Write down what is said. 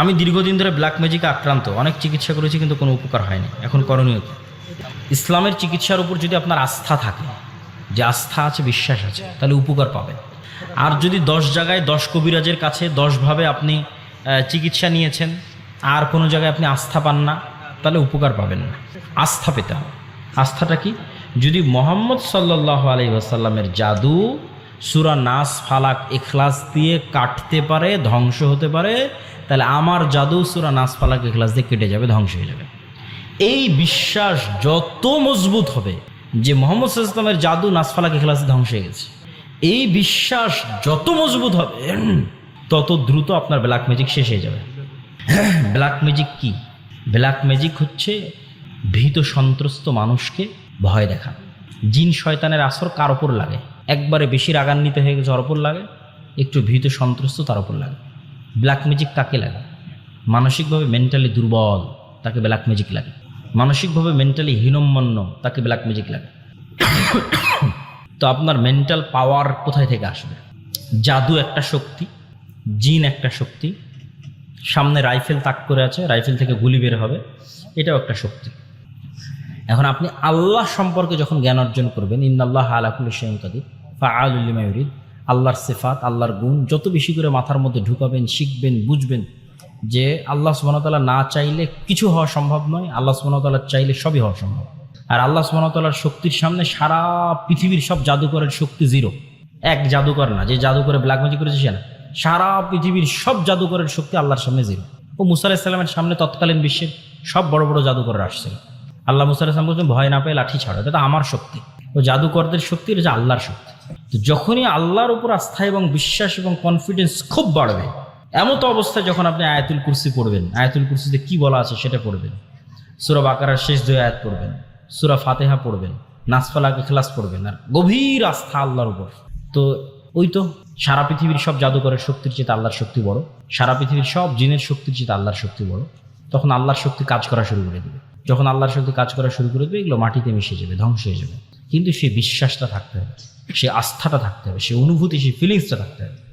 আমি দীর্ঘদিন ধরে ব্ল্যাক ম্যাজিকে আক্রান্ত। অনেক চিকিৎসা করেছি কিন্তু কোনো উপকার হয়নি। এখন করণীয় কি? ইসলামের চিকিৎসার উপর যদি আপনার আস্থা থাকে, যে আস্থা আছে, বিশ্বাস আছে, তাহলে উপকার পাবেন। আর যদি দশ জায়গায় দশ কবিরাজের কাছে দশভাবে আপনি চিকিৎসা নিয়েছেন, আর কোনো জায়গায় আপনি আস্থা পান না, তাহলে উপকার পাবেন না। আস্থা পেতে হবে। আস্থাটা কি? যদি মোহাম্মদ সাল্লাহ আলী আসাল্লামের জাদু, সুরা নাস, ফালাক এখলাস দিয়ে কাটতে পারে, ধ্বংস হতে পারে তাহলে আমার জাদু সুরা নাস ফালাক এখলাস দিয়ে কেটে যাবে, ধ্বংস হয়ে যাবে। এই বিশ্বাস যত মজবুত হবে যে মোহাম্মদ ইসলামের জাদু নাসফালাক এখলাসে ধ্বংস হয়ে গেছে। এই বিশ্বাস যত মজবুত হবে, তত দ্রুত আপনার ব্ল্যাক ম্যাজিক শেষ হয়ে যাবে। ব্ল্যাক ম্যাজিক কি? ব্ল্যাক ম্যাজিক হচ্ছে ভীত সন্ত্রস্ত মানুষকে ভয় দেখা। জিন শয়তানের আসর কার ওপর লাগে? একবারে বেশি রাগান্বিত হয়ে গেছে, ওর ওপর লাগে। একটু ভীত সন্ত্রস্ত তার ওপর লাগে। ব্ল্যাক ম্যাজিক কাকে লাগে? মানসিকভাবে মেন্টালি দুর্বল তাকে ব্ল্যাক ম্যাজিক লাগে। মানসিকভাবে মেন্টালি হীনম্মন্য তাকে ব্ল্যাক ম্যাজিক লাগে। তো আপনার মেন্টাল পাওয়ার কোথায় থেকে আসবে? জাদু একটা শক্তি, জিন একটা শক্তি, সামনে রাইফেল তাক করে আছে রাইফেল থেকে গুলি বের হবে, এটাও একটা শক্তি। এখন আপনি আল্লাহ সম্পর্কে যখন জ্ঞান অর্জন করবেন ইন্দাল্লাহ আলাকুল শাহিন কাদির ফা আলুল্লিমায়ুরিদ আল্লাহর সেফাত, আল্লাহর গুণ, যত বেশি করে মাথার মধ্যে ঢুকাবেন, শিখবেন, বুঝবেন যে আল্লাহ সুবাহতাল্লাহ না চাইলে কিছু হওয়া সম্ভব নয়, আল্লাহ সুবাহতাল্লাহ চাইলে সবই হওয়া সম্ভব। আর আল্লাহ সুবাহতাল্লাহর শক্তির সামনে সারা পৃথিবীর সব জাদুকরের শক্তি জিরো। এক জাদুকর না, যে জাদুকরে ব্ল্যাক ম্যাজিক করেছে সে না। সারা পৃথিবীর সব জাদুকরের শক্তি আল্লাহর সামনে জিরো। ও মুসা আলাহিসাল্লামের সামনে তৎকালীন বিশ্বের সব বড় বড় জাদুকররা আসছিল। আল্লাহ মুসা আলাহিসাম বলছেন, ভয় না পেয়ে লাঠি ছাড়ো, এটা তো আমার শক্তি। ও জাদুকরদের শক্তি, এটা আল্লাহর শক্তি। তো যখনই আল্লাহর উপর আস্থা এবং বিশ্বাস এবং কনফিডেন্স খুব বাড়বে, এমত অবস্থায় যখন আপনি আয়াতুল কুরসি পড়বেন, আয়াতুল কুরসিতে কি বলা আছে সেটা পড়বেন। সুরা বাকারার শেষ দুই আয়াত পড়বেন, সুরা ফাতেহা পড়বেন, নাসফালাকে খেলাস পড়বেন, আর গভীর আস্থা আল্লাহর উপর। তো ওই তো, সারা পৃথিবীর সব জাদুকরের শক্তির চেয়ে আল্লাহর শক্তি বড়। সারা পৃথিবীর সব জিনের শক্তির চেয়ে আল্লাহর শক্তি বড়। তখন আল্লাহর শক্তি কাজ করা শুরু করে দেবে। যখন আল্লাহর শক্তি কাজ করা শুরু করে দেবে, এগুলো মাটিতে মিশে যাবে, ধ্বংস হয়ে যাবে। কিন্তু সে বিশ্বাসটা থাকতে হবে, সে আস্থাটা থাকতে হবে, সে অনুভূতি, সে ফিলিংসটা থাকতে হবে।